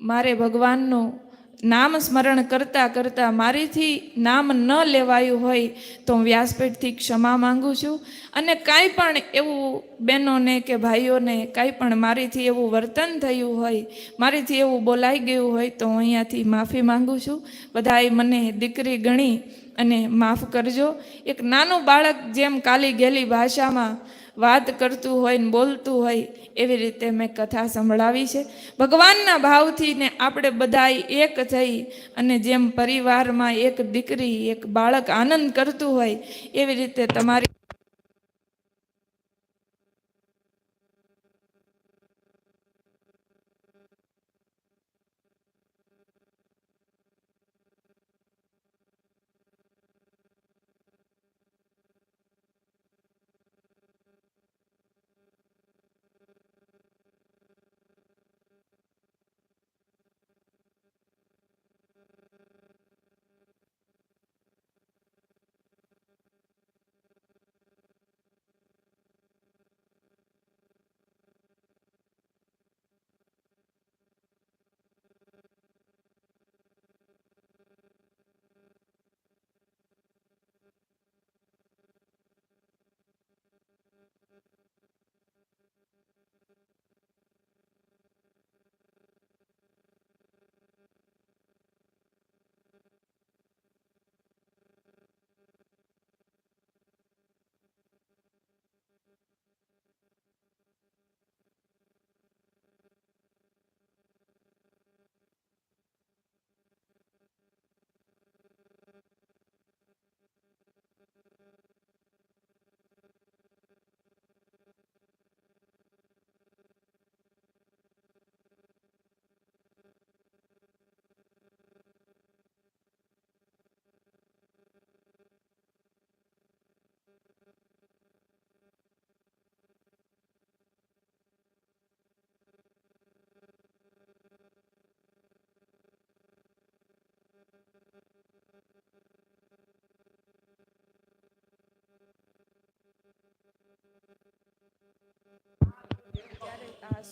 મારે ભગવાનનું નામ સ્મરણ કરતાં કરતાં મારીથી નામ ન લેવાયું હોય તો હું વ્યાસપીઠથી ક્ષમા માંગુ છું. અને કાંઈ પણ એવું બહેનોને કે ભાઈઓને કાંઈ પણ મારીથી એવું વર્તન થયું હોય, મારીથી એવું બોલાઈ ગયું હોય તો હું અહીંયાથી માફી માંગુ છું. બધાએ મને દીકરી ગણી અને માફ કરજો. એક નાનું બાળક જેમ કાલી ગેલી ભાષામાં વાત કરતું હોય ને બોલતું હોય એવી રીતે મેં કથા સંભળાવી છે. ભગવાનના ભાવથી ને આપણે બધા એક થઈ અને જેમ પરિવારમાં એક દીકરી, એક બાળક આનંદ કરતું હોય, એવી રીતે તમારી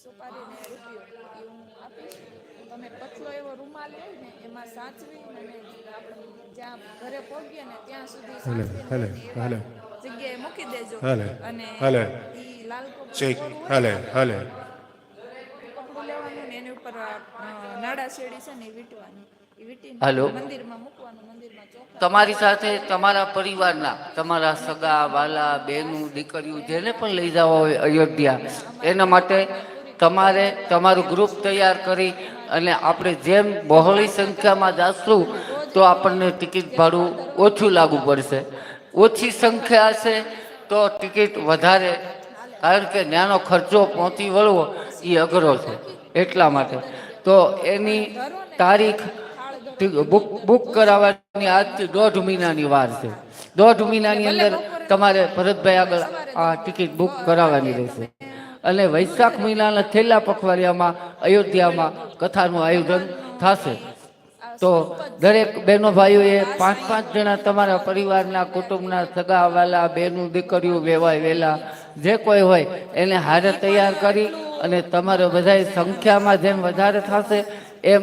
સુપારીને રૂપિયો એ હું આપીશ. તમે પતલો એવો રૂમાલ લઈને ને એમાં સાચવી અને આપણે જ્યાં ઘરે પહોંચીએ ને ત્યાં સુધી સાચવીને હલે, હલે. જગ્યાએ મૂકી દેજો. અને એ લાલ કપડું હલે હલે. લેવાનું ને એની ઉપર નાડા શેડી છે ને એ વીંટવાની. એ વીંટીને મંદિરમાં તમારી સાથે તમારા પરિવારના તમારા સગા, વાલા, બહેનું, દીકરીઓ જેને પણ લઈ જવા હોય અયોધ્યા, એના માટે તમારે તમારું ગ્રુપ તૈયાર કરી અને આપણે જેમ બહોળી સંખ્યામાં જાશું, તો આપણને ટિકિટ ભાડું ઓછું લાગુ પડશે. ઓછી સંખ્યા હશે, તો ટિકિટ વધારે, કારણ કે નાનો ખર્ચો પહોંચી વળવો એ અઘરો છે. એટલા માટે. તો એની તારીખ બુક બુક કરાવવાની આજથી દોઢ મહિનાની વાર છે. દોઢ મહિનાની અંદર તમારે ભરતભાઈ આગળ આ ટિકિટ બુક કરાવવાની રહેશે. અને વૈશાખ મહિનાના છેલ્લા પખવાડિયામાં અયોધ્યામાં કથાનું આયોજન થશે. તો દરેક બહેનો ભાઈઓએ પાંચ પાંચ જણા તમારા પરિવારના કુટુંબના સગા વાલા બહેનું દીકરીઓ વેવાય વેલા જે કોઈ હોય એને હારે તૈયાર કરી અને તમારે બધાય સંખ્યામાં જેમ વધારે થશે એમ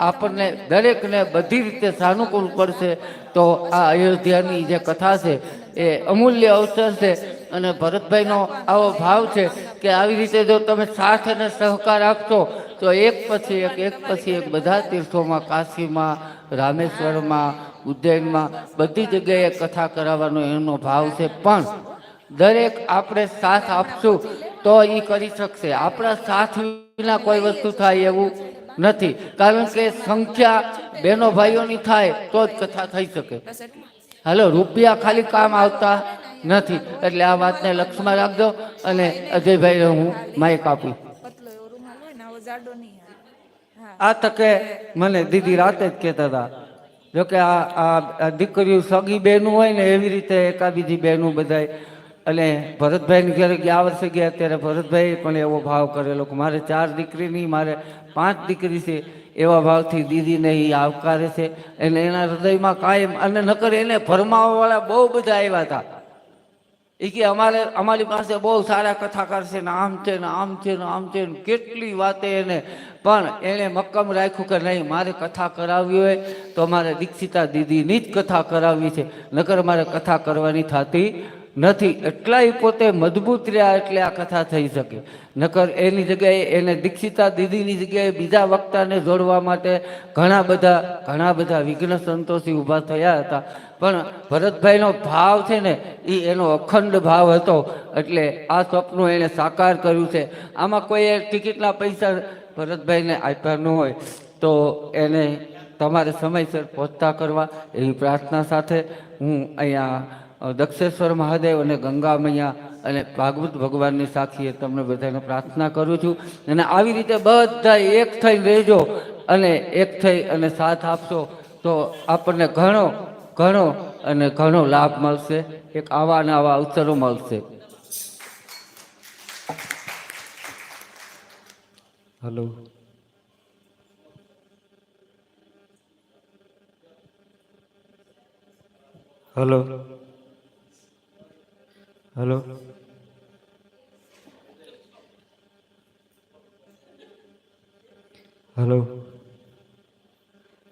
આપણને દરેકને બધી રીતે સાનુકૂળ પડશે તો આ અયોધ્યાની જે કથા છે, એ અમૂલ્ય અવસર છે અને ભરતભાઈનો આવો ભાવ છે કે આવી રીતે જો તમે સાથ અને સહકાર આપશો, તો એક પછી એક એક પછી એક બધા તીર્થોમાં, કાશીમાં, રામેશ્વરમાં, ઉજ્જૈનમાં બધી જગ્યાએ કથા કરાવવાનો એનો ભાવ છે. પણ દરેક આપણે સાથ આપશું તો એ કરી શકશે. આપણા સાથ વિના કોઈ વસ્તુ થાય એવું નથી. કારણ કે સંખ્યા બહેનો ભાઈઓની થાય તો જ કથા થઈ શકે. હાલો, રૂપિયા ખાલી કામ આવતા નથી. એટલે આ વાતને લક્ષમાં રાખજો અને અજયભાઈ હું માઇક આપું. આ તકે મને દીદી રાતે જ કહેતા હતા, જોકે આ આ દીકરીઓ સગી બહેનું હોય ને એવી રીતે એકાબીજી બહેનું બધાય અને ભરતભાઈની ઘરે ગયા વર્ષે ગયા ત્યારે ભરતભાઈ પણ એવો ભાવ કરેલો કે મારે ચાર દીકરી નહીં, મારે પાંચ દીકરી છે, એવા ભાવથી દીદીને એ આવકારે છે. અને એના હૃદયમાં કાયમ અને નકર એને ફરમાવવાવાળા બહુ બધા આવ્યા હતા. એ કે અમારે, અમારી પાસે બહુ સારા કથાકાર છે ને આમ છે ને આમ છે ને આમ છે ને કેટલી વાતે એને. પણ એણે મક્કમ રાખ્યું કે નહીં, મારે કથા કરાવવી હોય તો મારે દીક્ષિતા દીદીની જ કથા કરાવવી છે. નકર મારે કથા કરવાની થતી નથી. એટલાય પોતે મજબૂત રહ્યા એટલે આ કથા થઈ શકે. નકર એની જગ્યાએ એને દીક્ષિતા દીદીની જગ્યાએ બીજા વક્તાને જોડવા માટે ઘણા બધા ઘણા બધા વિઘ્ન સંતોષી ઊભા થયા હતા. પણ ભરતભાઈનો ભાવ છે ને એ એનો અખંડ ભાવ હતો. એટલે આ સ્વપ્ન એણે સાકાર કર્યું છે. આમાં કોઈએ ટિકિટના પૈસા ભરતભાઈને આપ્યા ન હોય, તો એને તમારે સમયસર પહોંચતા કરવા એવી પ્રાર્થના સાથે હું અહીંયા દક્ષેશ્વર મહાદેવ અને ગંગા મૈયા અને ભાગવત ભગવાનની સાક્ષીએ તમને બધાને પ્રાર્થના કરું છું. અને આવી રીતે બધા એક થઈ રહેજો અને એક થઈ અને સાથ આપશો તો આપણને ઘણો ઘણો અને ઘણો લાભ મળશે. એક આવા ને આવા અવસરો મળશે. હલો. હલો. હલો હલો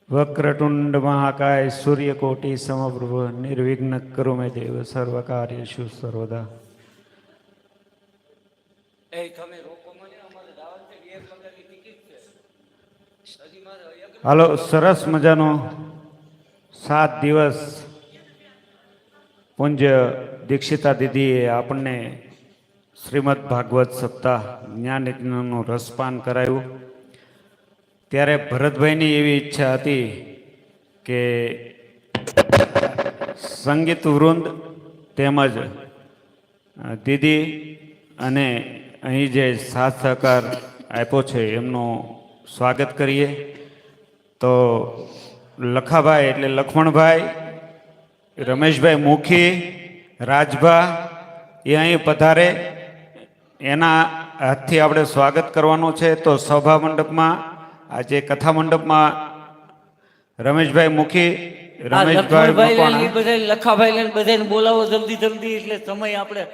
વક્રતુંડ મહાકાય સૂર્યકોટી સમપ્રભ નિર્વિઘ્ન કરો મે દેવ સર્વ કાર્યશુ સર્વદા હાલો સરસ મજાનો સાત દિવસ પૂંજ્ય દીક્ષિતા દીદીએ આપણને શ્રીમદ ભાગવત સપ્તાહ જ્ઞાન યજ્ઞનું રસપાન કરાયું. ત્યારે ભરતભાઈની એવી ઈચ્છા હતી કે સંગીત વૃંદ તેમજ દીદી અને અહીં જે સાથ સહકાર આપ્યો છે એમનું સ્વાગત કરીએ. તો લખાભાઈ એટલે લખમણભાઈ, રમેશભાઈ મુખી રાજભા એ અહીં પધારે. એના હાથથી આપણે સ્વાગત કરવાનું છે. તો સભા મંડપમાં આજે કથા મંડપમાં રમેશભાઈ મુખી રમેશભાઈ લખાભાઈ લઈને બધાને બોલાવો જલ્દી જલ્દી એટલે સમય આપણે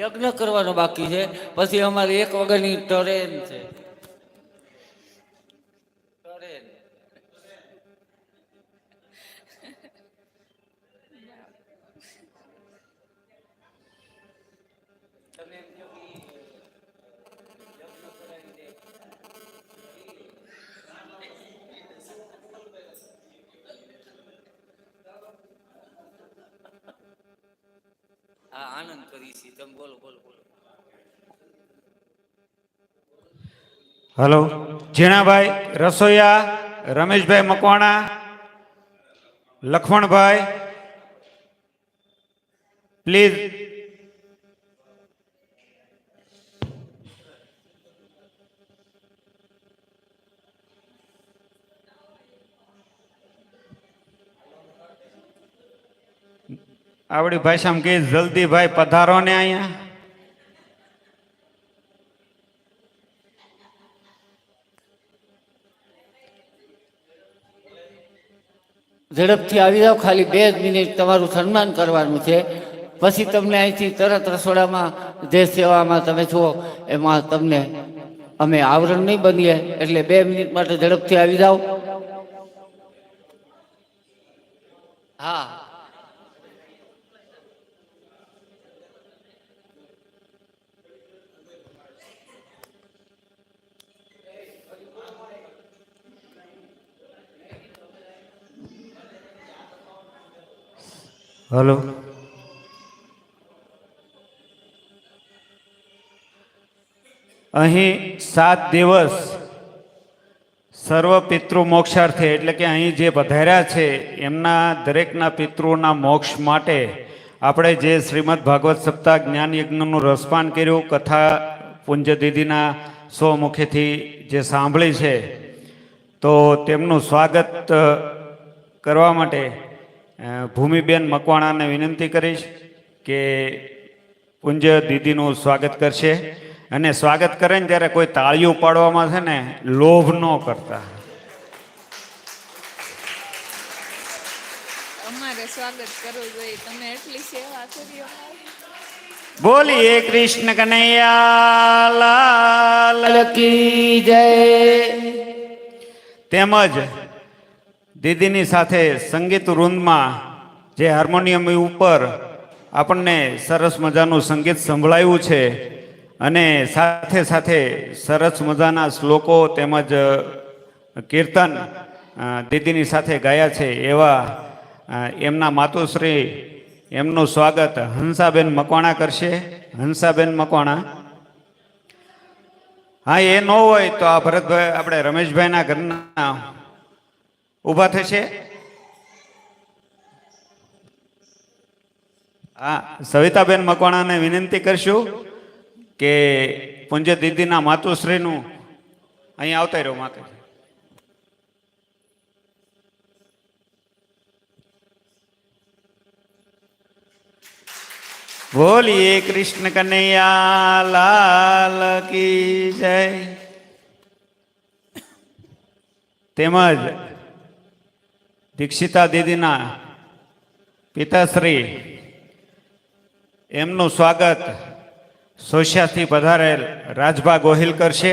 યજ્ઞ કરવાનો બાકી છે. પછી અમારે એક વગરની ટ્રેન છે ટ્રેન. હા આનંદ કરી છે તમે બોલો બોલો બોલો. હલો ઝીણાભાઈ રસોઈયા, રમેશભાઈ મકવાણા, લખમણભાઈ પ્લીઝ આવડી ભાષામાં કે જલ્દી ભાઈ પધારો ને અહીંયા. ઝડપથી આવી જાઓ, ખાલી બે જ મિનિટ તમારું સન્માન કરવાનું છે. પછી તમને અહીંથી તરત રસોડામાં જે સેવામાં તમે છો એમાં તમને અમે આવરણ નહીં બનીએ, એટલે બે મિનિટ માટે ઝડપથી આવી જાઓ. હા. હલો. અહીં સાત દિવસ સર્વ પિતૃ મોક્ષાર્થે, એટલે કે અહીં જે પધાર્યા છે, એમના દરેકના પિતૃઓના મોક્ષ માટે આપણે જે શ્રીમદ ભાગવત સપ્તાહ જ્ઞાન યજ્ઞનું રસપાન કર્યું, કથા પુંજ દીદીના સ્વમુખેથી જે સાંભળી છે, તો તેમનું સ્વાગત કરવા માટે ભૂમિબેન મકવાણાને વિનંતી કરીશ કે પૂંજ્ય દીદીનું સ્વાગત કરશે અને સ્વાગત કરે ને ત્યારે કોઈ તાળીઓ પાડવામાં છે ને લોભ ન કરતા. અમારે સ્વાગત કરવું જોઈએ. તમે એટલી સેવા કરી બોલીએ કૃષ્ણ કનૈયા લાલ કી જય. તેમજ દીદીની સાથે સંગીત વૃંદમાં જે હાર્મોનિયમ ઉપર આપણને સરસ મજાનું સંગીત સંભળાયું છે અને સાથે સાથે સરસ મજાના શ્લોકો તેમજ કીર્તન દીદીની સાથે ગાયા છે એવા એમના માતુશ્રી એમનું સ્વાગત હંસાબેન મકવાણા કરશે. હંસાબેન મકવાણા. હા, એ ન હોય તો આ ભરતભાઈ, આપણે રમેશભાઈના ઘરના ઊભા થશે? હા, સવિતાબેન મકવાણાને વિનંતી કરશું કે પૂંજ્ય દીદીના માતુશ્રીનું અહીંયા આવતા રહ્યો માતા બોલીએ કૃષ્ણ કનૈયા, લાલ કી જય. તેમજ દીક્ષિતા દીદીના પિતાશ્રી, એમનું સ્વાગત સોશિયાથી પધારેલ રાજભા ગોહિલ કરશે.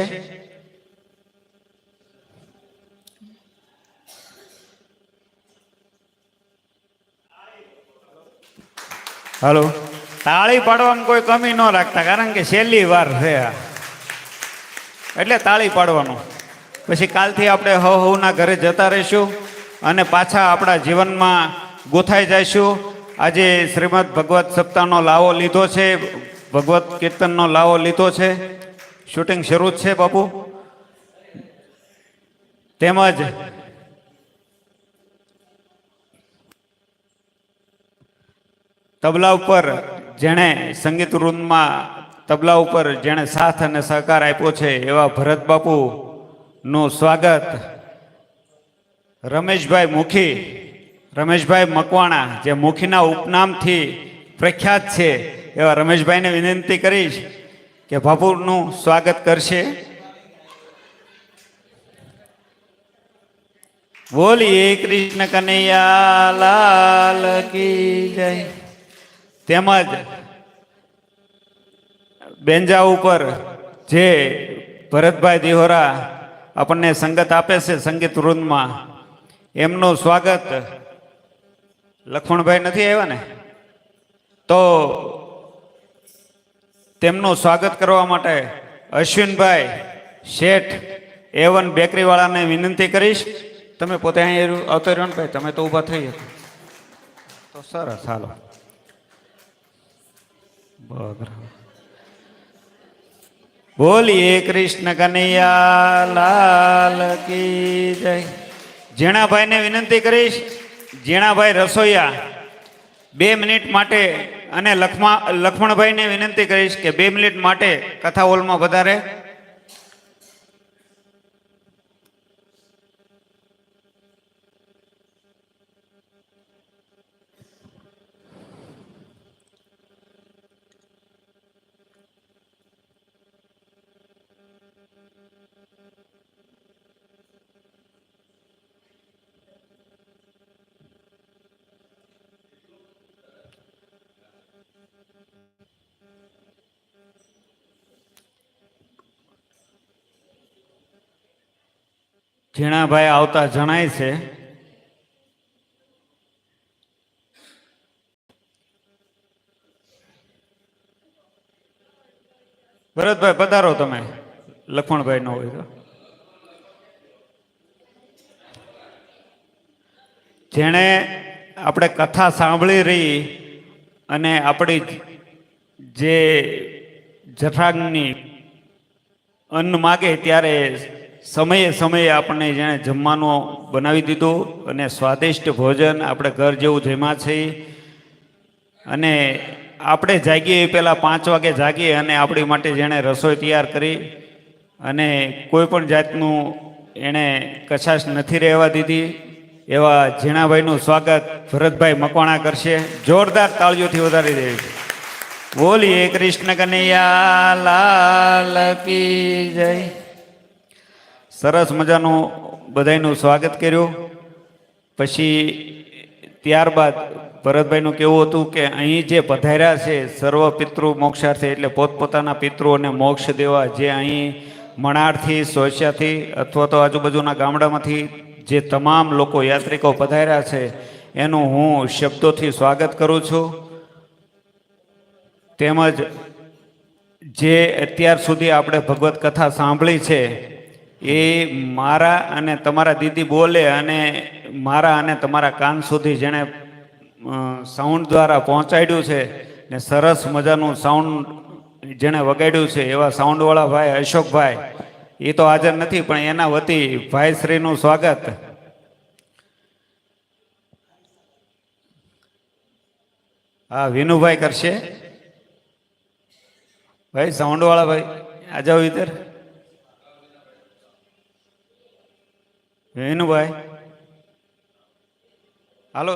હલો. તાળી પાડવામાં કોઈ કમી ન રાખતા, કારણ કે છેલ્લી વાર છે એટલે તાળી પાડવાનું. પછી કાલથી આપણે હવ હવના ઘરે જતા રહીશું. અને પાછા આપણા જીવનમાં ગોથાઈ જઈશું. આજે શ્રીમદ ભગવત સપ્તાહનો લાવો લીધો છે, ભગવત કીર્તનનો લાવો લીધો છે. શૂટિંગ શરૂ છે, બાપુ. તેમજ તબલા ઉપર જેણે સંગીત વૃંદમાં તબલા ઉપર જેણે સાથ અને સહકાર આપ્યો છે, એવા ભરત બાપુ નું સ્વાગત. રમેશભાઈ મુખી, રમેશભાઈ મકવાણા જે મુખીના ઉપનામથી પ્રખ્યાત છે, એવા રમેશભાઈને વિનંતી કરીશ કે બાપુનું સ્વાગત કરશે. બોલીએ કૃષ્ણ કનૈયા, લાલ કી જય. તેમજ બેન્જા ઉપર જે ભરતભાઈ દિહોરા આપણને સંગત આપે છે સંગીત વૃંદમાં એમનું સ્વાગત લખમણભાઈ નથી આવ્યા ને? તો તેમનું સ્વાગત કરવા માટે અશ્વિનભાઈ શેઠ એવન બેકરીવાળાને વિનંતી કરીશ. તમે પોતે અહીં આવતો રહ્યો ને ભાઈ, તમે તો ઊભા થઈ તો સરસ, હાલો. બરાબર બોલીએ કૃષ્ણ કનૈયા, લાલ કી જય. જીણાભાઈને વિનંતી કરીશ. ઝીણાભાઈ રસોઈયા, બે મિનિટ માટે અને લખમા લક્ષ્મણભાઈને વિનંતી કરીશ કે બે મિનિટ માટે કથા હોલમાં વધારે ઝીણાભાઈ આવતા જણાય છે. ભરતભાઈ, પધારો તમે. લખમણભાઈ નો હોય તો. જેણે આપણે કથા સાંભળી રહી અને આપણી જે જઠાગની અન્ન માગે ત્યારે સમયે સમયે આપણને જેણે જમવાનું બનાવી દીધું અને સ્વાદિષ્ટ ભોજન આપણે ઘર જેવું જમ્યા છે અને આપણે જાગીએ પહેલાં પાંચ વાગે જાગીએ અને આપણી માટે જેણે રસોઈ તૈયાર કરી અને કોઈ પણ જાતનું એણે કશાશ નથી રહેવા દીધી. એવા ઝીણાભાઈનું સ્વાગત ભરતભાઈ મકવાણા કરશે. જોરદાર તાળીઓથી વધારી દેવી બોલીએ કૃષ્ણ કનૈયા, લાલ કી જય. સરસ મજાનું બધાયનું સ્વાગત કર્યું. પછી ત્યારબાદ ભરતભાઈનું કેવું હતું કે અહીં જે પધાર્યા છે સર્વ પિતૃ મોક્ષાર્થી એટલે પોતપોતાના પિતૃઓને મોક્ષ દેવા જે અહીં મણારથી, સોસિયાથી અથવા તો આજુબાજુના ગામડામાંથી જે તમામ લોકો યાત્રિકો પધાર્યા છે એનું હું શબ્દોથી સ્વાગત કરું છું. તેમજ જે અત્યાર સુધી આપણે ભગવત કથા સાંભળી છે એ મારા અને તમારા દીદી બોલે અને મારા અને તમારા કાન સુધી જેણે સાઉન્ડ દ્વારા પહોંચાડ્યું છે ને સરસ મજાનું સાઉન્ડ જેણે વગાડ્યું છે એવા સાઉન્ડવાળા ભાઈ અશોકભાઈ, એ તો હાજર નથી પણ એના વતી ભાઈશ્રીનું સ્વાગત. હા, વિનુભાઈ કરશે? ભાઈ સાઉન્ડવાળા ભાઈ, આ જાઓ ઇધર વેનુભાઈ હાલો.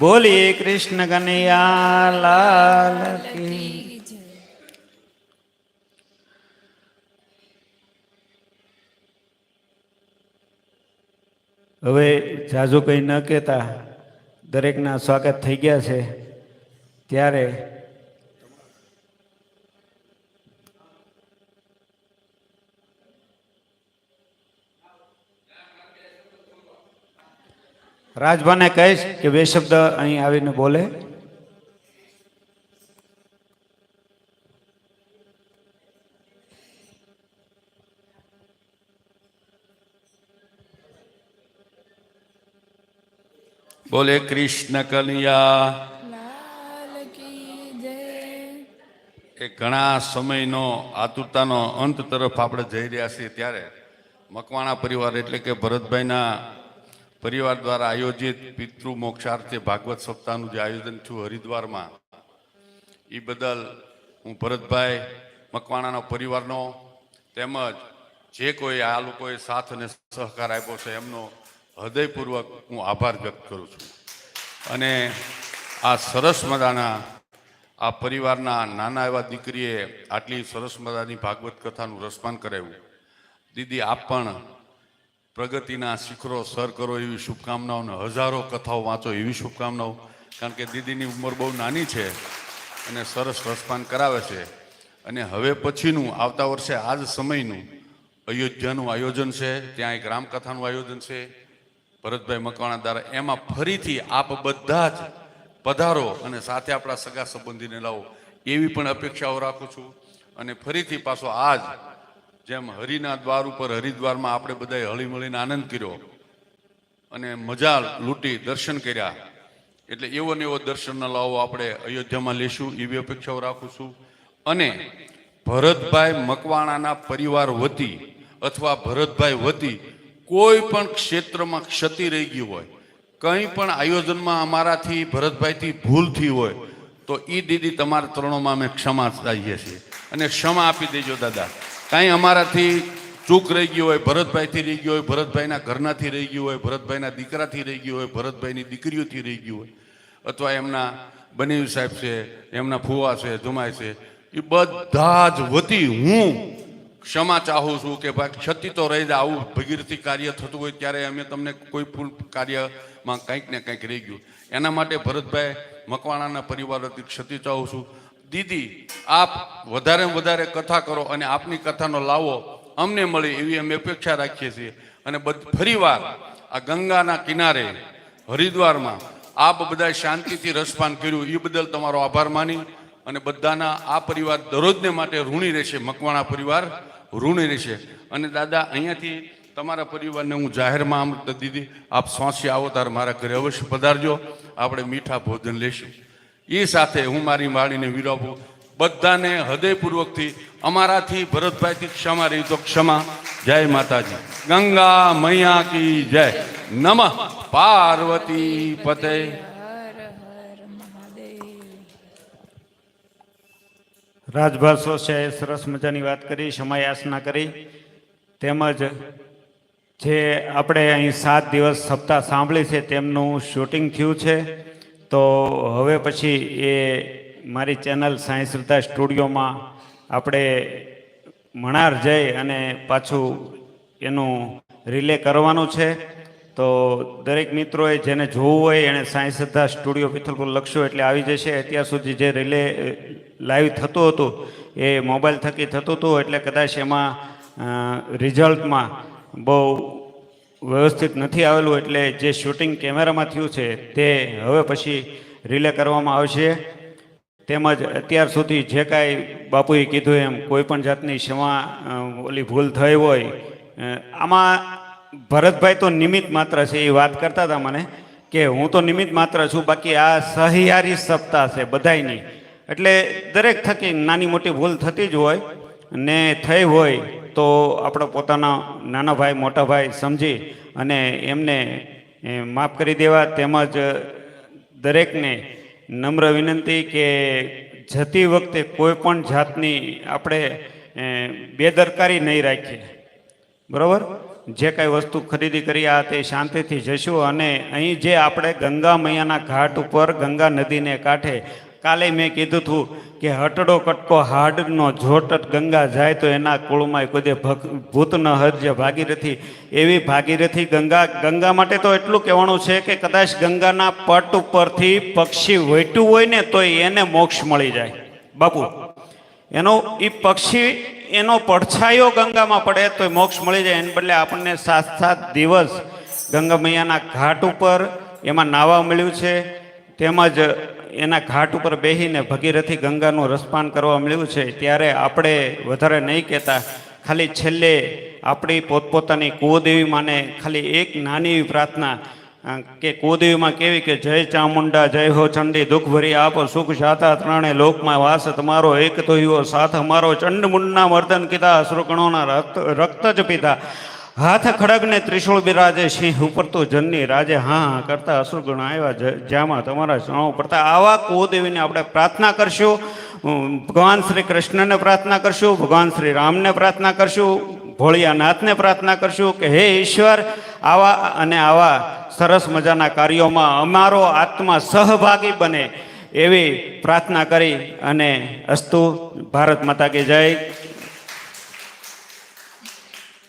બોલીએ કૃષ્ણ કનૈયા લાલ કી. હવે જાજુ કંઈ ન કહેતા, દરેકના સ્વાગત થઈ ગયા છે. ત્યારે રાજભાને કહીશ કે બે શબ્દ અહીં આવીને બોલે. બોલે કૃષ્ણ કનૈયા. એ ઘણા સમયનો આતુરતાનો અંત તરફ આપણે જઈ રહ્યા છીએ ત્યારે મકવાણા પરિવાર એટલે કે ભરતભાઈના પરિવાર દ્વારા આયોજિત પિતૃ મોક્ષાર્થે ભાગવત સપ્તાહનું જે આયોજન થયું હરિદ્વારમાં એ બદલ હું ભરતભાઈ મકવાણાનો પરિવારનો તેમજ જે કોઈ આ લોકોએ સાથ અને સહકાર આપ્યો છે એમનો હૃદયપૂર્વક હું આભાર વ્યક્ત કરું છું. અને આ સરસ મજાના, આ પરિવારના નાના એવા દીકરીએ આટલી સરસ મજાની ભાગવત કથાનું રસપાન કરાવ્યું. દીદી, આપ પણ પ્રગતિના શિખરો સર કરો એવી શુભકામનાઓ અને હજારો કથાઓ વાંચો એવી શુભકામનાઓ, કારણ કે દીદીની ઉંમર બહુ નાની છે અને સરસ રસપાન કરાવે છે. અને હવે પછીનું, આવતા વર્ષે આ જ સમયનું અયોધ્યાનું આયોજન છે, ત્યાં એક રામકથાનું આયોજન છે. ભરતભાઈ મકવાણા દ્વારા એમાં ફરીથી આપ બધા જ પધારો અને સાથે આપણા સગા સંબંધીને લાવો. એવી પણ અપેક્ષાઓ રાખું છું. અને ફરીથી પાછો આજ જેમ હરિના દ્વાર ઉપર હરિદ્વારમાં આપણે બધાએ હળીમળીને આનંદ કર્યો અને મજા લૂંટી દર્શન કર્યા. એટલે એવો ને એવો દર્શનનો લાવો આપણે અયોધ્યામાં લેશું એવી અપેક્ષાઓ રાખું છું. અને ભરતભાઈ મકવાણાના પરિવાર વતી અથવા ભરતભાઈ વતી કોઈ પણ ક્ષેત્રમાં ક્ષતિ રહી ગઈ હોય, કંઈ પણ આયોજનમાં અમારાથી, ભરતભાઈથી ભૂલ થઈ હોય, તો એ દીદી તમારા ત્રણોમાં અમે ક્ષમા ચાહીએ છીએ. અને ક્ષમા આપી દેજો, દાદા. કાંઈ અમારાથી ચૂક રહી ગયું હોય, ભરતભાઈથી રહી ગયું હોય, ભરતભાઈના ઘરનાથી રહી ગયું હોય, ભરતભાઈના દીકરાથી રહી ગયું હોય, ભરતભાઈની દીકરીઓથી રહી ગયું હોય, અથવા એમના બનેવી સાહેબ છે, એમના ફુવા છે જુમાય છે એ બધા જ વતી હું ક્ષમા ચાહું છું કે ભાઈ ક્ષતિ તો રહી જાય, આવું ભગીરથી કાર્ય થતું હોય ત્યારે અમે તમને કોઈ પણ કાર્યમાં કંઈક ને કંઈક રહી ગયું. એના માટે ભરતભાઈ મકવાણાના પરિવાર વતી ક્ષતિ ચાહું છું. દીદી, આપ વધારે વધારે કથા કરો અને આપની કથાનો લાવો. અમને મળે એવી અમે અપેક્ષા રાખીએ છીએ. અને ફરીવાર આ ગંગાના કિનારે, હરિદ્વારમાં આપ બધા શાંતિથી રસપાન કર્યું. એ બદલ તમારો આભાર માની અને બધાના આ પરિવાર દરરોજને માટે ઋણી રહેશે મકવાણા પરિવાર. ઋણી રહેશે. અને દાદા, અહીંયાથી તમારા પરિવારને હું જાહેરમાં આમંત્રણ દીધી. આપ શ્વાસી આવો, તાર મારા ઘરે અવશ્ય પધારજો. આપણે મીઠા ભોજન લેશું. એ સાથે હું મારી વાણીને વિરાવું. બધાને હૃદયપૂર્વકથી, અમારાથી, ભરતભાઈથી ક્ષમા રહી તો ક્ષમા. જય માતાજી. ગંગા મૈયા કી જય. નમઃ. પાર્વતી પતે હર હર મહાદેવ રાજભા એ સરસ મજાની વાત કરી સમયાસના કરી. તેમજ જે આપણે અહીં સાત દિવસ સપ્તાહ સાંભળી છે, તેમનું શૂટિંગ થયું છે. તો હવે પછી એ મારી ચેનલ સાંઈ શ્રદ્ધા સ્ટુડિયોમાં આપણે મણાર જઈ અને પાછું એનું રિલે કરવાનું છે. તો દરેક મિત્રોએ જેને જોવું હોય એણે સાંઈ શ્રદ્ધા સ્ટુડિયો પિથલપુર લખશો એટલે આવી જશે. અત્યાર સુધી જે રિલે લાઈવ થતું હતું એ મોબાઈલ થકી થતું હતું એટલે કદાચ એમાં રિઝલ્ટમાં બહુ વ્યવસ્થિત નથી આવેલું એટલે જે શૂટિંગ કેમેરામાં થયું છે તે હવે પછી રિલે કરવામાં આવશે. તેમજ અત્યાર સુધી જે કાંઈ બાપુએ કીધું એમ કોઈ પણ જાતની ક્ષમા ઓલી ભૂલ થઈ હોય આમાં ભરતભાઈ તો નિમિત્ત માત્ર છે, એ વાત કરતા હતા મને કે હું તો નિમિત્ત માત્ર છું, બાકી આ સહિયારી સપ્તાહ છે, બધાયની. એટલે દરેક થકી નાની મોટી ભૂલ થતી જ હોય ને થઈ હોય તો આપણે પોતાના નાના ભાઈ, મોટા ભાઈ સમજી અને એમને માફ કરી દેવા તેમજ દરેકને નમ્ર વિનંતી કે જતી વખતે કોઈ પણ જાતની આપણે બેદરકારી નહીં રાખીએ. બરાબર? જે કાંઈ વસ્તુ ખરીદી કરી આ તે શાંતિથી જશું અને અહીં જે આપણે ગંગા મૈયાના ઘાટ ઉપર ગંગા નદીને કાંઠે, કાલે મેં કીધું હતું કે હટડો કટકો હાડનો જોટટ ગંગા જાય તો એના કુળમાં કોઈ ભૂત ન હરજે ભાગીરથી. એવી ભાગીરથી ગંગા ગંગા માટે તો એટલું કહેવાનું છે કે કદાચ ગંગાના પટ ઉપરથી પક્ષી વેટ્યું હોય ને તો એને મોક્ષ મળી જાય. બાપુ, એનો એ પક્ષી એનો પડછાયો ગંગામાં પડે તો મોક્ષ મળી જાય. એને બદલે આપણને સાત સાત દિવસ ગંગા મૈયાના ઘાટ ઉપર એમાં નાવા મળ્યું છે. તેમજ એના ઘાટ ઉપર બેસીને ભગીરથી ગંગાનું રસપાન કરવા મળ્યું છે. ત્યારે આપણે વધારે નહીં કહેતા, ખાલી છેલ્લે આપણી પોતપોતાની કુળદેવી માને ખાલી એક નાની એવી પ્રાર્થના કે કુદેવમાં કેવી કે જય ચામુંડા જય હો ચંડી, દુઃખ ભરી આપો, સુખ સાતા ત્રણે લોકમાં વાસ તમારો, એક તો યુવો સાથ અમારો, ચંડ મુંડના મર્દન કીધા, અશ્રુકણોના રક્ત રક્ત જ પીધા. હાથ ખડગને ત્રિશુળ બિરાજે, સિંહ ઉપર તો જનની રાજે હા હા કરતા અશ્રુગણ આવ્યા જ- તમારા ચણો પડતા. આવા કુદેવીને આપણે પ્રાર્થના કરશું. ભગવાન શ્રી કૃષ્ણને પ્રાર્થના કરશું, ભગવાન શ્રી રામને પ્રાર્થના કરશું, ભોળિયાનાથને પ્રાર્થના કરશું કે હે ઈશ્વર, આવા અને આવા સરસ મજાના કાર્યોમાં અમારો આત્મા સહભાગી બને એવી પ્રાર્થના કરી અને અસ્તુ, ભારત માતા કે જય.